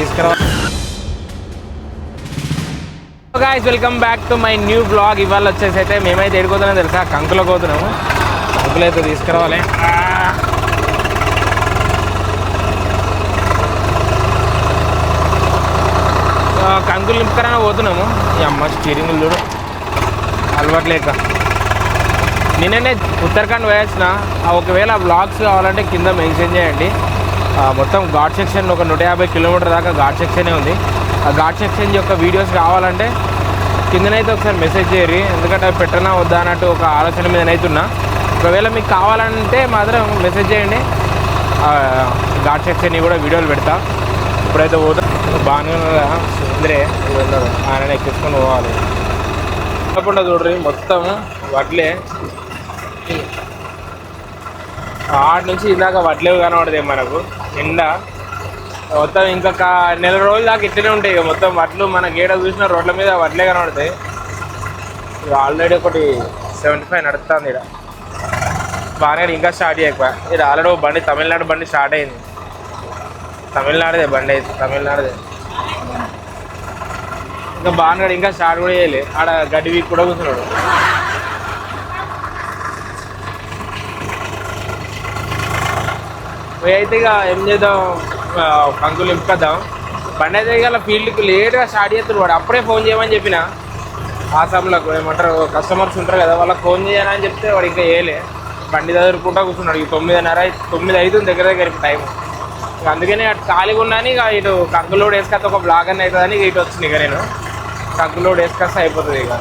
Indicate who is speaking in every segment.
Speaker 1: తీసుకురావాలి guys welcome back to my new blog ఇవాళ వచ్చేసి అయితే మేమైతే ఎడుకోతున్నాం తెలుసా? కంకులో పోతున్నాము కంకులు అయితే తీసుకురావాలి. కంకులు నింపుకరానే పోతున్నాము. ఈ అమ్మ స్టీరింగ్ చూడు. అలవాట్లేక నిన్ననే ఉత్తరాఖండ్ పోయాల్సిన ఒకవేళ బ్లాగ్స్ కావాలంటే కింద మెన్షన్ చేయండి. మొత్తం ఘాట్ సెక్షన్ ఒక నూట యాభై కిలోమీటర్ దాకా ఘాట్ సెక్షనే ఉంది. ఆ ఘాట్ సెక్షన్ యొక్క వీడియోస్ కావాలంటే కిందనైతే ఒకసారి మెసేజ్ చేయరు ఎందుకంటే పెట్టనా వద్దా అన్నట్టు ఒక ఆలోచన మీద ఉన్నా ఒకవేళ మీకు కావాలంటే మాత్రం మెసేజ్ చేయండి. ఘాట్ సెక్షన్ కూడా వీడియోలు పెడతా. ఇప్పుడైతే పోతా. బాగానే సుందరే ఆయన ఎక్కించుకొని పోవాలి. తప్పకుండా చూడరు. మొత్తం వడ్లే. ఆడ నుంచి ఇందాక వడ్లేవు కనబడదే మనకు. ఎండ. మొత్తం ఇంకా నెల రోజుల దాకా ఇట్లనే ఉంటాయి ఇక మొత్తం వడ్లు. మన గేడ చూసిన రోడ్ల మీద వడ్లే కనబడతాయి. ఇక ఆల్రెడీ ఒకటి సెవెంటీ ఫైవ్ నడుస్తుంది ఇక్కడ బాగానే ఇంకా స్టార్ట్ చేయకపో ఇది ఆల్రెడీ ఒక బండి తమిళనాడు బండి స్టార్ట్ అయింది. తమిళనాడుదే బండి అయితే తమిళనాడుదే. ఇంకా బాగానే ఇంకా స్టార్ట్ కూడా చేయలేదు ఆడ గడ్డి వీక్ కూడా కూర్చున్నాడు. అయితే ఇక ఏం చేద్దాం? కంకులు ఇంపుకొద్దాం బండి అయితే ఇక ఫీల్డ్కి లేట్గా స్టార్ట్ చేస్తున్నాడు వాడు. అప్పుడే ఫోన్ చేయమని చెప్పిన. ఆసాంలకు ఏమంటారు కస్టమర్స్ ఉంటారు కదా వాళ్ళకి ఫోన్ చేయాలని చెప్తే వాడు ఇంకా వేయలే బండి చదువుకుంటా కూర్చున్నాడు. ఇక తొమ్మిదిన్నర తొమ్మిది అవుతుంది దగ్గర దగ్గర టైం అందుకనే అందుకని అటు ఖాళీగా ఉన్నాను ఇక ఇటు కంకులోడ్ వేసుకొస్తే ఒక బ్లాగ్ అని అవుతుందని ఇటు వచ్చింది ఇక నేను. కంకులోడ్ వేసుకొస్తే అయిపోతుంది ఇక.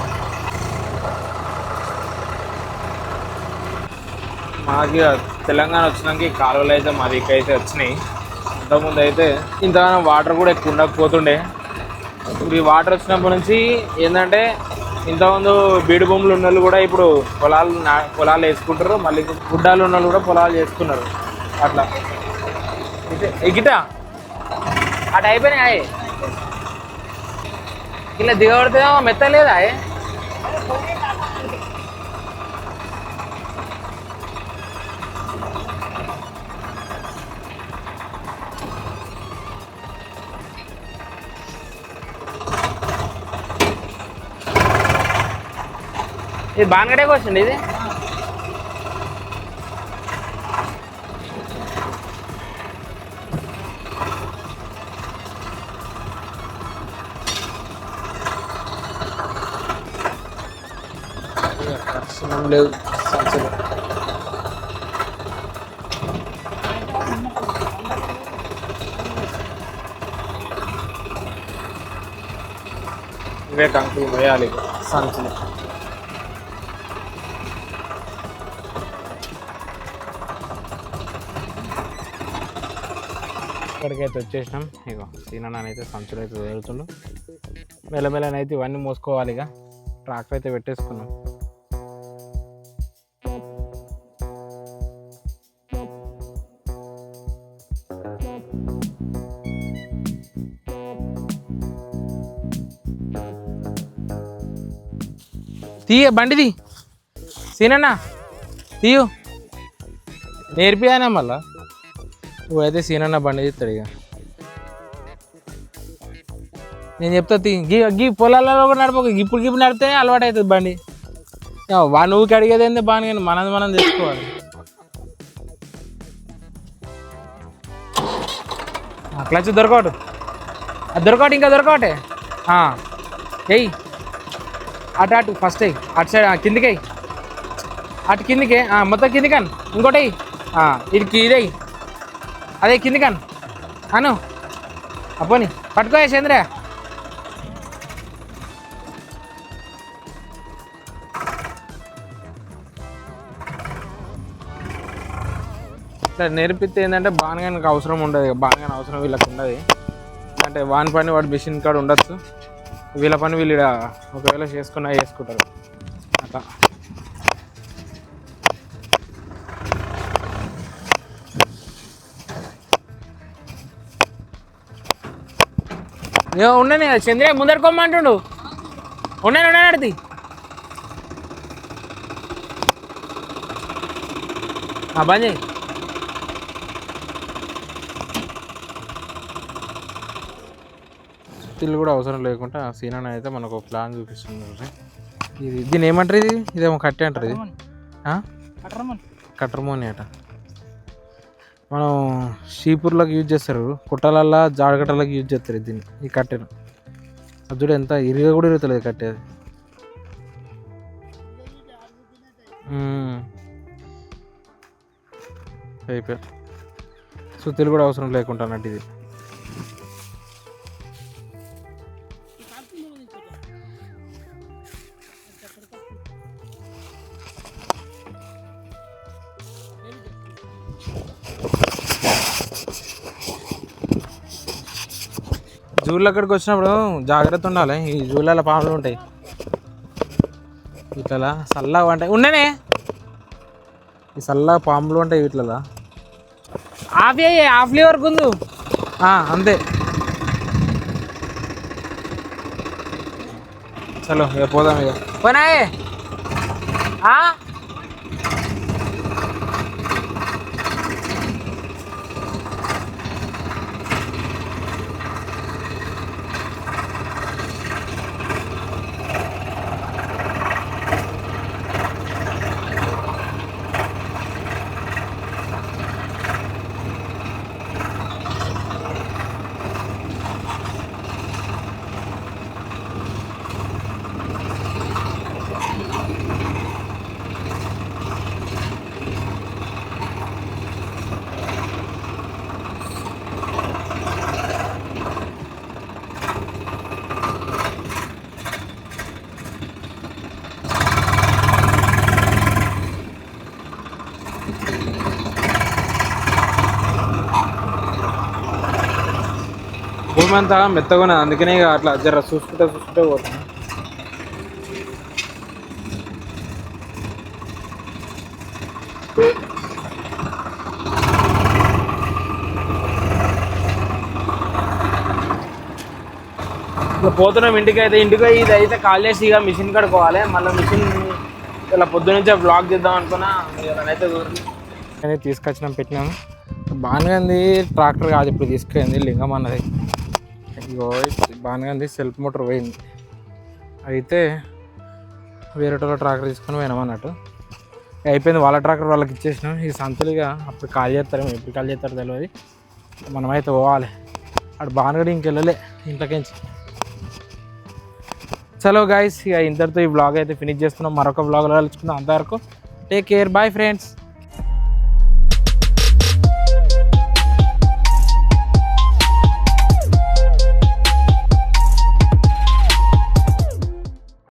Speaker 1: మాకు ఇక తెలంగాణ వచ్చినాక ఈ కాలువలు అయితే మా దిక్కు అయితే వచ్చినాయి. ఇంతకుముందు అయితే ఇంతగానో వాటర్ కూడా ఎక్కువ ఉండకపోతుండే. ఇప్పుడు ఈ వాటర్ వచ్చినప్పటి నుంచి ఏంటంటే ఇంతకుముందు బీడు భూములు ఉన్న వాళ్ళు కూడా ఇప్పుడు పొలాలు పొలాలు వేసుకుంటారు. మళ్ళీ గుడ్డాలు ఉన్న వాళ్ళు కూడా పొలాలు చేసుకున్నారు. అట్లా. ఇటే- ఈ అటు అయిపోయినాయి? ఇలా దిగబడితేమో మెత్తలేదా ఇది బాన్గడేకి వచ్చింది ఇది? దర్శనం లేదు సంచులు ఇవే కంకులు వేయాలి సంచులు. ఇక్కడికైతే వచ్చేసినాం. ఇగో సీనన్నైతే సంచులు అయితే వదులుతుండు మెల్లమెల్లనైతే ఇవన్నీ మోసుకోవాలి ఇక ట్రాక్టర్ అయితే పెట్టేసుకున్నాం. తీయ బండిది? సీనన్నా తీయు. నేర్పియానా మళ్ళా? నువ్వైతే సీనన్న బండి తీస్తాడు ఇక. నేను చెప్తా తీ గీ గీ పొలాలలో కూడా నడపక ఇప్పుడు గిప్పుడు నడిపితే అలవాటు అవుతుంది బండి. యా, నువ్వు అడిగేది ఏంది బాగా కానీ మనది మనం తెచ్చుకోవాలి. క్లచ్ దొరకవటు అది దొరకవటు ఇంకా దొరకవటే ఎయ్ అటు అటు ఫస్ట్ ఎయ్ అటు సైడ్ ఆ, కిందికి అటు కిందికే ఆ, మొత్తం కిందికన్ ఇంకోటి ఇది ఇదే అదే కిందికన్ అను. అపోని పట్టుకో చంద్ర. ఇట్లా నేర్పితే ఏంటంటే బాణగానికి అవసరం ఉండదు బాణగాని అవసరం వీళ్ళకి ఉండదు. అంటే వాని పని వాడు మిషన్ కాడ ఉండొచ్చు. వీళ్ళ పని వీళ్ళు ఒకవేళ చేసుకున్నా చేసుకుంటారు. అట్లా. ఏ ఉండని చంద్ర ముందర కొమ్మంటుండు ఉండని ఉండని అడిది బంద్ చేయి. సుత్తిళ్ళు కూడా అవసరం లేకుండా సీనా అయితే మనకు ఒక ప్లాన్ చూపిస్తుంది ఇది దీని ఏమంటారు ఇది? ఇదేమో కట్టే అంటారు ఇది. ఆ? కట్రమోని అట. మనం షీపుర్లకు యూజ్ చేస్తారు. కుట్టలల్లా జాడగట్టలకు యూజ్ చేస్తారు దీన్ని ఈ కట్టెను. అది చూడు ఎంత ఇరిగా కూడా ఇరుగుతలేదు కట్టే అది. మ్మ్. సుత్తులు కూడా అవసరం లేకుండా అన్నట్టు ఇది. జూలు అక్కడికి వచ్చినప్పుడు జాగ్రత్త ఉండాలి. ఈ జూలలో పాములు ఉంటాయి. ఇట్లా చల్లగా ఉంటాయి. ఉండనే ఈ చల్లగా పాములు ఉంటాయి వీటిలో ఆఫ్ అయ్యి ఆఫ్ వరకు ఉంది ఆ, అంతే. చలో పోదాం ఇక. పోనాయే అంతా మెత్తగా ఉన్నది అందుకనే ఇక అట్లా జర చూసుకుంటే చూసుకుంటే పోతున్నా. పోతున్నాం ఇంటికి అయితే ఇంటికి ఇది అయితే కాల్ చేసి ఇక మిషన్ కడుకోవాలి మళ్ళీ మిషన్ ఇలా పొద్దు నుంచే బ్లాక్ చేద్దాం అనుకున్నా. అయితే అనేది తీసుకొచ్చినాం పెట్టినాము బాగానే ఉంది. ట్రాక్టర్ కాదు ఇప్పుడు తీసుకెళ్ళింది లింగం అన్నది. ఇగో బాగానే ఉంది సెల్ఫ్ మోటార్ పోయింది. అయితే వేరే ట్రాక్టర్ తీసుకొని పోయినాం అన్నట్టు. అయిపోయింది వాళ్ళ ట్రాక్టర్ వాళ్ళకి ఇచ్చేసినాం. ఈ సంతలుగా అప్పుడు కాల్ చేస్తారేమో ఎప్పుడు కాల్ చేస్తారో తెలియదు మనమైతే పోవాలి. అక్కడ బాగా ఇంకెళ్ళలే ఇంట్లోకించి చలో గాయస్ ఇక ఇంతటితో ఈ బ్లాగ్ అయితే ఫినిష్ చేస్తున్నాం. మరొక బ్లాగ్లో కలుసుకుందాం అంతవరకు. Take care bye friends